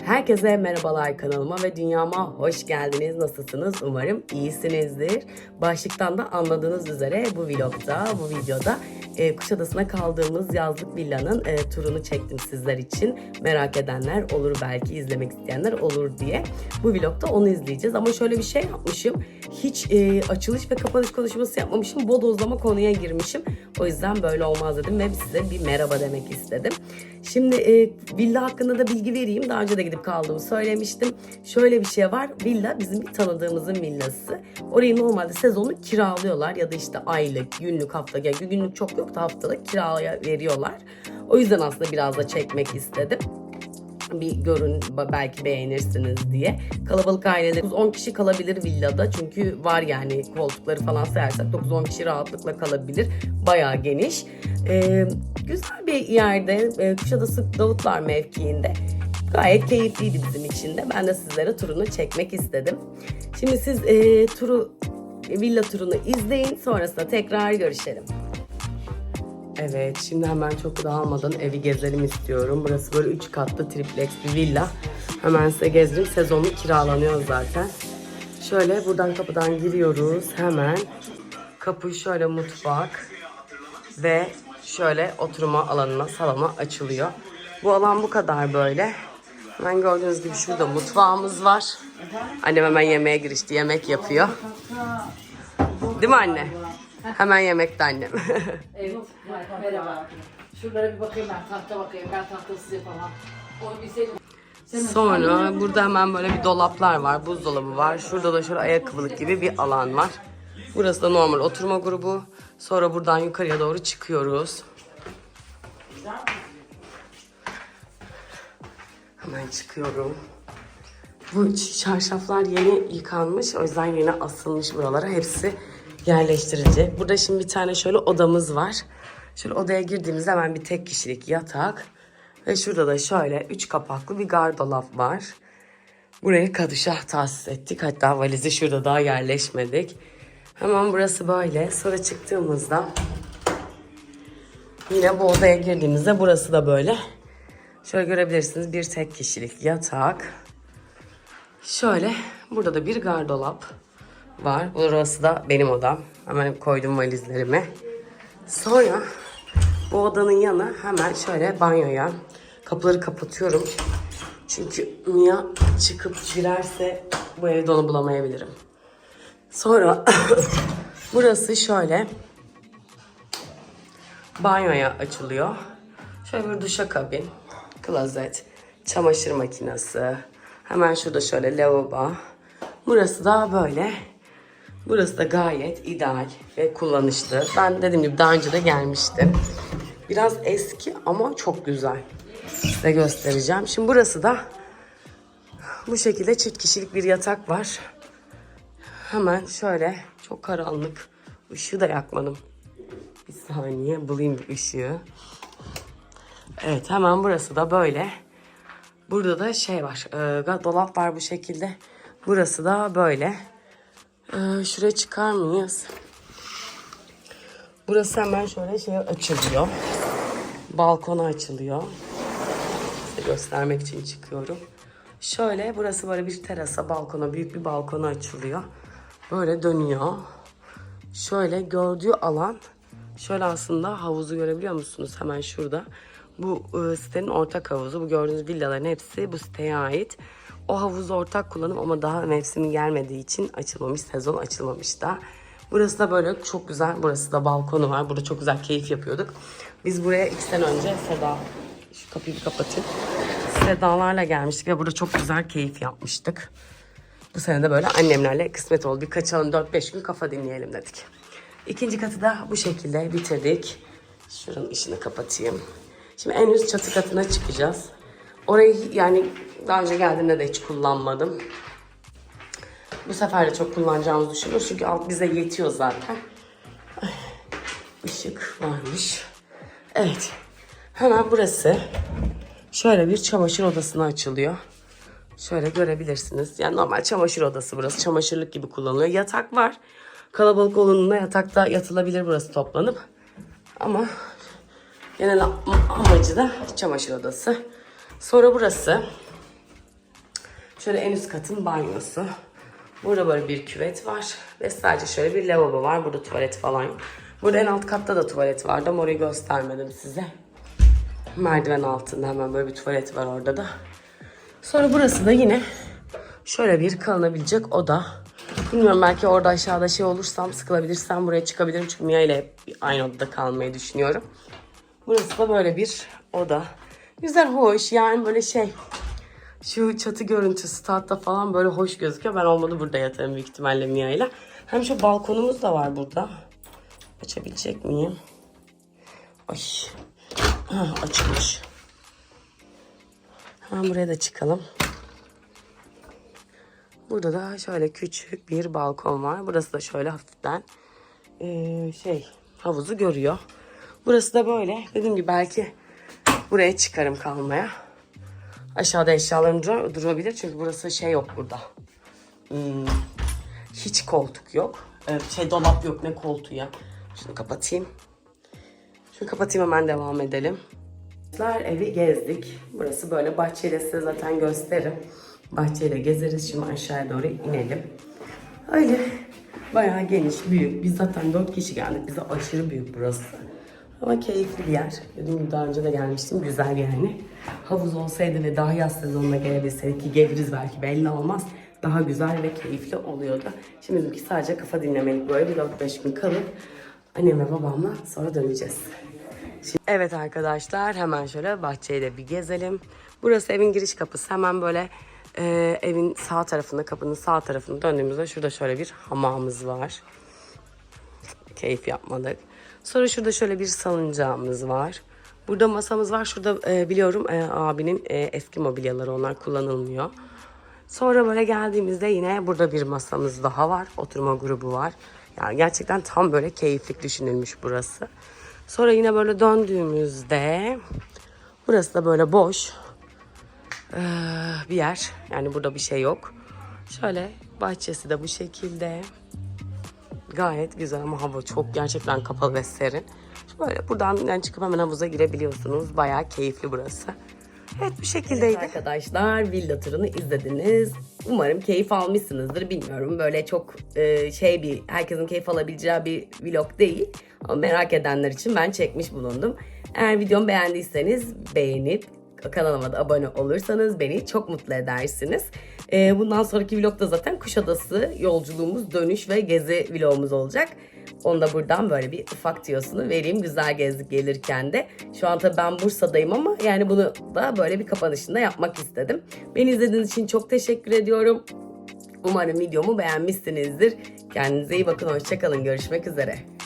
Herkese merhabalar kanalıma ve dünyama hoş geldiniz. Nasılsınız? Umarım iyisinizdir. Başlıktan da anladığınız üzere bu vlogda, bu videoda e, Kuşadası'na kaldığımız yazlık villanın e, turunu çektim sizler için. Merak edenler olur belki, izlemek isteyenler olur diye. Bu vlogda onu izleyeceğiz. Ama şöyle bir şey yapmışım. Hiç e, açılış ve kapanış konuşması yapmamışım. Bodozlama konuya girmişim. O yüzden böyle olmaz dedim ve size bir merhaba demek istedim. Şimdi e, villa hakkında da bilgi vereyim. Daha önce de gidip kaldığımı söylemiştim. Şöyle bir şey var. Villa bizim bir tanıdığımızın villası. Orayı normalde sezonu kiralıyorlar ya da işte aylık, günlük, hafta, yani günlük çok yok da haftalık kiraya veriyorlar. O yüzden aslında biraz da çekmek istedim bir görün belki beğenirsiniz diye. Kalabalık aileler 10 kişi kalabilir villada çünkü var yani koltukları falan sayarsak 9-10 kişi rahatlıkla kalabilir. Bayağı geniş. Ee, güzel bir yerde e, Kuşadası Davutlar mevkiinde. Gayet keyifliydi bizim için de. Ben de sizlere turunu çekmek istedim. Şimdi siz e, turu villa turunu izleyin. Sonrasında tekrar görüşelim. Evet, şimdi hemen çok dağılmadan evi gezelim istiyorum. Burası böyle 3 katlı triplex bir villa. Hemen size gezdireyim. Sezonlu kiralanıyor zaten. Şöyle buradan kapıdan giriyoruz. Hemen kapı şöyle mutfak ve şöyle oturma alanına, salona açılıyor. Bu alan bu kadar böyle. Hemen gördüğünüz gibi şurada mutfağımız var. Annem hemen yemeğe girişti. Yemek yapıyor. Değil mi anne? Hemen yemekte annem. Evet, merhaba. Şuralara bir bakayım ben, tahta bakayım. Ben tahtasız yapamam. Onu bilseydim. Sonra burada hemen böyle bir dolaplar var, buzdolabı var. Şurada da şöyle ayakkabılık gibi bir alan var. Burası da normal oturma grubu. Sonra buradan yukarıya doğru çıkıyoruz. Hemen çıkıyorum. Bu çarşaflar yeni yıkanmış. O yüzden yeni asılmış buralara. Hepsi yerleştirilecek. Burada şimdi bir tane şöyle odamız var. Şöyle odaya girdiğimizde hemen bir tek kişilik yatak. Ve şurada da şöyle üç kapaklı bir gardolap var. Buraya kadışah tahsis ettik. Hatta valizi şurada daha yerleşmedik. Hemen burası böyle. Sonra çıktığımızda yine bu odaya girdiğimizde burası da böyle. Şöyle görebilirsiniz bir tek kişilik yatak. Şöyle burada da bir gardolap var. Burası da benim odam. Hemen koydum valizlerimi. Sonra bu odanın yanı hemen şöyle banyoya. Kapıları kapatıyorum. Çünkü Mia çıkıp girerse bu evde onu bulamayabilirim. Sonra burası şöyle banyoya açılıyor. Şöyle bir duşakabin, klozet, çamaşır makinesi. Hemen şurada şöyle lavabo. Burası da böyle. Burası da gayet ideal ve kullanışlı. Ben dediğim gibi daha önce de gelmiştim. Biraz eski ama çok güzel. Size göstereceğim. Şimdi burası da bu şekilde çift kişilik bir yatak var. Hemen şöyle çok karanlık. Işığı da yakmadım. Bir saniye bulayım bir ışığı. Evet hemen burası da böyle. Burada da şey var. E, dolap var bu şekilde. Burası da böyle. E, şuraya çıkar mıyız? Burası hemen şöyle şey açılıyor. Balkona açılıyor. Size göstermek için çıkıyorum. Şöyle burası böyle bir terasa, balkona, büyük bir balkona açılıyor. Böyle dönüyor. Şöyle gördüğü alan şöyle aslında havuzu görebiliyor musunuz? Hemen şurada. Bu e, sitenin ortak havuzu. Bu gördüğünüz villaların hepsi bu siteye ait. O havuzu ortak kullanım ama daha mevsimi gelmediği için açılmamış. Sezon açılmamış da. Burası da böyle çok güzel. Burası da balkonu var. Burada çok güzel keyif yapıyorduk. Biz buraya iki sene önce Seda, şu kapıyı kapatayım. Sedalarla gelmiştik ve burada çok güzel keyif yapmıştık. Bu sene de böyle annemlerle kısmet oldu. Bir kaçalım 4-5 gün kafa dinleyelim dedik. İkinci katı da bu şekilde bitirdik. Şuranın ışını kapatayım. Şimdi en üst çatı katına çıkacağız. Orayı yani daha önce geldiğimde de hiç kullanmadım. Bu sefer de çok kullanacağımızı düşünüyoruz. Çünkü alt bize yetiyor zaten. Ay, ışık varmış. Evet. Hemen burası şöyle bir çamaşır odasına açılıyor. Şöyle görebilirsiniz. Yani normal çamaşır odası burası. Çamaşırlık gibi kullanılıyor. Yatak var. Kalabalık olduğunda yatakta yatılabilir burası toplanıp. Ama genel am- amacı da çamaşır odası. Sonra burası Şöyle en üst katın banyosu. Burada böyle bir küvet var. Ve sadece şöyle bir lavabo var. Burada tuvalet falan. Burada en alt katta da tuvalet vardı ama orayı göstermedim size. Merdiven altında hemen böyle bir tuvalet var orada da. Sonra burası da yine şöyle bir kalınabilecek oda. Bilmiyorum belki orada aşağıda şey olursam sıkılabilirsem buraya çıkabilirim. Çünkü Mia ile hep aynı odada kalmayı düşünüyorum. Burası da böyle bir oda. Güzel, hoş. Yani böyle şey şu çatı görüntüsü tahta falan böyle hoş gözüküyor. Ben olmadı burada yatarım büyük ihtimalle Mia ile. Hem şu balkonumuz da var burada. Açabilecek miyim? Ay. Ha, açılmış. Hemen buraya da çıkalım. Burada da şöyle küçük bir balkon var. Burası da şöyle hafiften eee, şey havuzu görüyor. Burası da böyle. Dediğim gibi belki buraya çıkarım kalmaya. Aşağıda eşyalarım dur- durabilir çünkü burası şey yok burada. Hmm, hiç koltuk yok. Ee, şey dolap yok ne koltuğu ya. Şunu kapatayım. Şunu kapatayım hemen devam edelim. Evi gezdik. Burası böyle bahçeyle size zaten gösteririm. Bahçeyle gezeriz. Şimdi aşağıya doğru inelim. Öyle bayağı geniş, büyük. Biz zaten 4 kişi geldik. Bize aşırı büyük burası. Ama keyifli bir yer. Dediğim daha önce de gelmiştim. Güzel yani. Havuz olsaydı ve daha yaz sezonuna gelebilseydik ki geliriz belki belli olmaz. Daha güzel ve keyifli oluyordu. Şimdi bizimki sadece kafa dinlemelik böyle bir 4-5 gün kalıp annem ve babamla sonra döneceğiz. Evet arkadaşlar hemen şöyle bahçeyi de bir gezelim. Burası evin giriş kapısı. Hemen böyle e, evin sağ tarafında kapının sağ tarafında döndüğümüzde şurada şöyle bir hamamımız var. Keyif yapmadık. Sonra şurada şöyle bir salıncağımız var. Burada masamız var. Şurada e, biliyorum e, abinin e, eski mobilyaları onlar kullanılmıyor. Sonra böyle geldiğimizde yine burada bir masamız daha var. Oturma grubu var. Yani gerçekten tam böyle keyiflik düşünülmüş burası. Sonra yine böyle döndüğümüzde burası da böyle boş ee, bir yer. Yani burada bir şey yok. Şöyle bahçesi de bu şekilde. Gayet güzel ama hava çok gerçekten kapalı ve serin. Böyle buradan yani çıkıp hemen havuza girebiliyorsunuz. Bayağı keyifli burası. Evet bu şekildeydi. arkadaşlar villa turunu izlediniz. Umarım keyif almışsınızdır. Bilmiyorum böyle çok e, şey bir herkesin keyif alabileceği bir vlog değil. Ama merak edenler için ben çekmiş bulundum. Eğer videomu beğendiyseniz beğenip kanalıma da abone olursanız beni çok mutlu edersiniz. E, bundan sonraki vlogda zaten Kuşadası yolculuğumuz, dönüş ve gezi vlogumuz olacak. Onu da buradan böyle bir ufak tiyosunu vereyim. Güzel gezdik gelirken de. Şu an tabii ben Bursa'dayım ama yani bunu da böyle bir kapanışında yapmak istedim. Beni izlediğiniz için çok teşekkür ediyorum. Umarım videomu beğenmişsinizdir. Kendinize iyi bakın. Hoşçakalın. Görüşmek üzere.